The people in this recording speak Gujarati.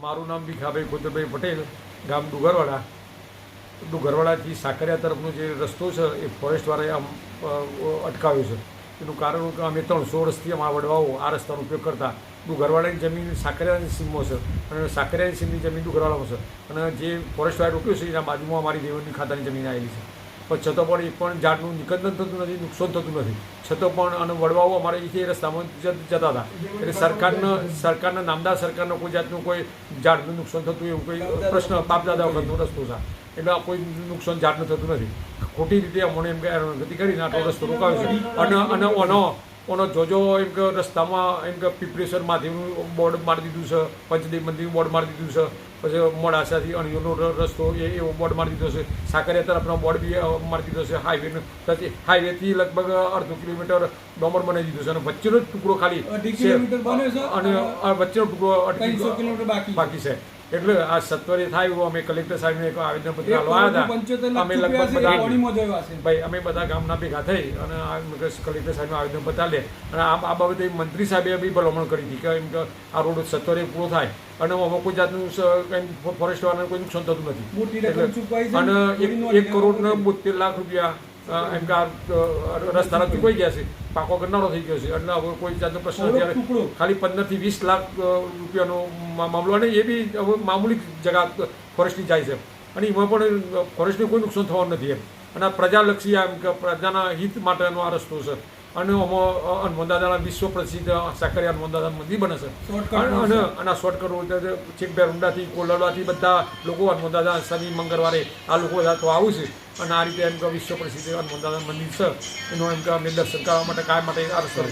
મારું નામ ભીખાભાઈ ખોદરભાઈ પટેલ, ગામ ડુગરવાડા. ડુગરવાડાથી સાકરિયા તરફનો જે રસ્તો છે, એ ફોરેસ્ટવાળાએ આમ અટકાવ્યો છે. એનું કારણ કે અમે ત્રણસો વર્ષથી અમારા વડવાઓ આ રસ્તાનો ઉપયોગ કરતા. ડુગરવાડાની જમીન સાકરિયાની સીમમાં છે અને સાકરિયાની સીમની જમીન ડુગરવાડામાં છે. અને જે ફોરેસ્ટવાળાએ રોક્યું છે, એના બાજુમાં અમારી દેવની ખાતાની જમીન આવેલી છે. પણ છતાં પણ એક પણ ઝાડનું નિકંદન થતું નથી, નુકસાન થતું નથી. છતાં પણ અને વડવાઓ અમારે અહીંથી એ રસ્તામાં જતા હતા. એટલે સરકારના સરકારના, નામદાર સરકારનો કોઈ જાતનું કોઈ ઝાડનું નુકસાન થતું એવું કોઈ પ્રશ્ન બાપદાદા વખતનો રસ્તો છે. એટલે કોઈ નુકસાન ઝાડનું થતું નથી. ખોટી રીતે અમને એમ હેરાનગતિ કરીને આટલો રસ્તો રોકાયો છે. અને અને ઓનો જોજો એમ કે રસ્તામાં એમ કે પીપળેશ્વર બોર્ડ મારી દીધું છે પંચદેવ મંદિર બોર્ડ મારી દીધું છે પછી મોડાસાથી અણિયોનો રસ્તો એ એવો બોર્ડ મારી દીધો છે સાકરિયા તરફનો બોર્ડ બી મારી દીધો છે હાઈવે હાઈવેથી લગભગ અડધો કિલોમીટર ડોમર બનાવી દીધો છે અને વચ્ચેનો જ ટુકડો ખાલી અને આ વચ્ચેનો ટુકડો બાકી છે. એટલે આ સત્વરે થાય એવું અમે કલેક્ટર સાહેબને એક આવેદનપત્ર હતા અમે લગભગ બધા. ભાઈ અમે બધા ગામના ભેગા થઈ અને આ કલેક્ટર સાહેબનું આવેદન લે અને આ બાબતે મંત્રી સાહેબે બી ભલામણ કરી હતી કે એમ કે આ રોડ સત્વરે પૂરો થાય અને આમાં કોઈ જાતનું કંઈ ફોરેસ્ટ વાળાને કોઈ નુકસાન થતું નથી. અને એક નોંધ કરોડ ને બોતેર લાખ રૂપિયા એમ કે આ અ, રસ્તાના ચૂકવાઈ ગયા છે. પાકો કરનારો થઈ ગયો છે. એટલે હવે કોઈ જાતનો પ્રશ્ન નથી. ખાલી પંદરથી વીસ લાખ રૂપિયાનો મામલો અને એ બી હવે મામૂલી જગા ફોરેસ્ટની જાય છે. અને એમાં પણ ફોરેસ્ટને કોઈ નુકસાન થવાનું નથી એમ. અને પ્રજાલક્ષી એમ કે પ્રજાના હિત માટેનો આ રસ્તો છે. અને આમાં હનુમાન વિશ્વ પ્રસિદ્ધ સાકરિયા હનુમાન મંદિર બને છે. અને આના શોર્ટકટ. છેક બેરુંડાથી કોલરવાથી બધા લોકો હનુમાન દાદા શનિ મંગળવારે આ લોકો તો આવું છે. અને આ રીતે એમ કે વિશ્વ પ્રસિદ્ધ હનુમાન દાદા મંદિર છે. એનો એમ કે અમે દર્શન કરવા માટે કાય માટે આ રસ્તો